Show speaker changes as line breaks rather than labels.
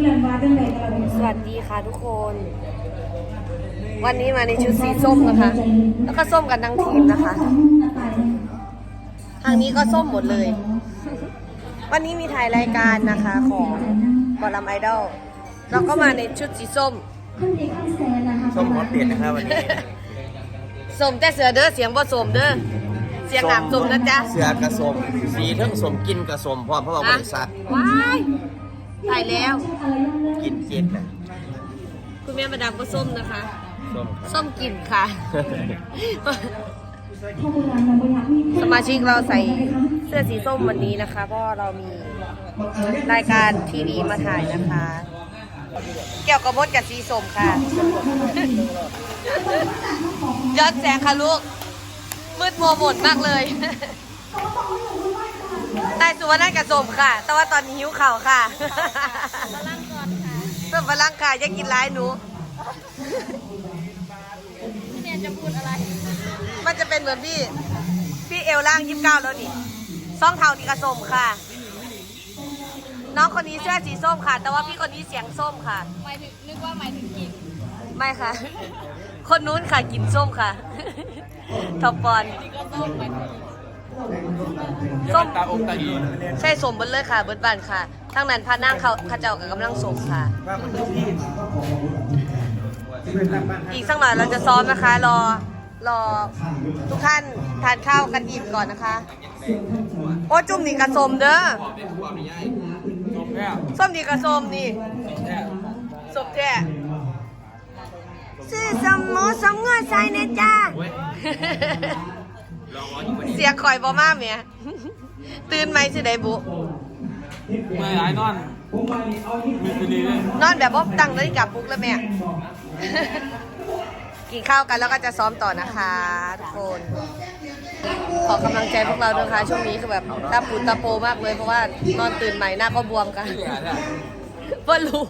สวัสดีค่ะทุกคน วันนี้มาในชุดสีส้มนะคะ แล้วก็ส้มกันทั้งทีมนะคะ ทางนี้ก็ส้มหมดเลย วันนี้มีถ่ายรายการนะคะของบอลลัมไอดอลเราก็มาในชุดสีส้ม
คนดีข้างแสนนะคะ
ส้มฮอตเด็ดนะครับวันนี้
ส้มแต่เสือเด้อเสียงบ่ส้มเด้อเสียงหนามส้มนะจ๊ะ
เสือกระสมสีเทั้งสมกินกระสมพร้อมเพราะว่าบริษัท
ว้าย ถ่ายแล้ว
อะไรย่อมเลิก
กินเจ็ดนะ
คุณแม่มาดามก็ส้มนะคะ
ส้มครับ
ส้มกลิ่นค่ะ
ข้อมูลงานเราไม่อยากมี
สมาชิกเราใส่เสื้อสีส้มวันนี้นะคะ เพราะว่าเรามีรายการทีวีมาถ่ายนะคะ เกี่ยวกับมดกับสีส้มค่ะย้อนแสงค่ะลูก มืดมัวหมดมากเลย นายสุวรรณกับส้มค่ะ แต่ว่าตอนนี้หิวเข่าวค่ะฝรั่งก่อนค่ะเพิ่มฝรั่งค่ะอยังกินร้ายหนูพี่เนียจะพูดอะไรมันจะเป็นเหมือนพี่ พี่เอวล่างยี่สิบเก้าแล้วนี่ซ่องเทานี่กระส้มค่ะ น้องคนนี้เสื้อสีส้มค่ะ แต่ว่าพี่คนนี้เสียงส้มค่ะ
หมายถึงนึกว่าหมายถึงกิน
ไม่ค่ะ คนนู้นค่ะกินส้มค่ะท็อปปอน
นี่ก็ส้มหมายถึง
ส้ม
ตาอกตาอี
ใช่สมเบิดเลยค่ะ เบิดบันค่ะทั้งนั้นพานั่งเขาเข้าเจ้ากับกำลังสมค่ะ
ว่ามันทุกที่
อีกสักหน่อยเราจะซ้อมนะคะ รอรอทุกท่านทานข้าวกันอิ่มก่อนนะคะ โอ้จุ่มนี่กระสมเด้อ
ส้มแค่
ส้มนี่กระสมนี่สมแท้ซื้อสมโมสมเงือใส่นจ้า
ลองร้อนอยู่วันนี้
เสียงคอยบอมาเมียตื่นไหมสิได้บุ
เมื่อไรนอนมีไปเลย
นอนแบบว่าตั้งนาฬิกาปลุกแล้วแม่กินข้าวกันแล้วก็จะซ้อมต่อนะคะทุกคน ขอกำลังใจพวกเราด้วยค่ะช่วงนี้คือแบบตาปูตาโปมากเลยเพราะว่านอนตื่นใหม่หน้าก็บวมกัน
เสียเนี่ย
ว่ารู้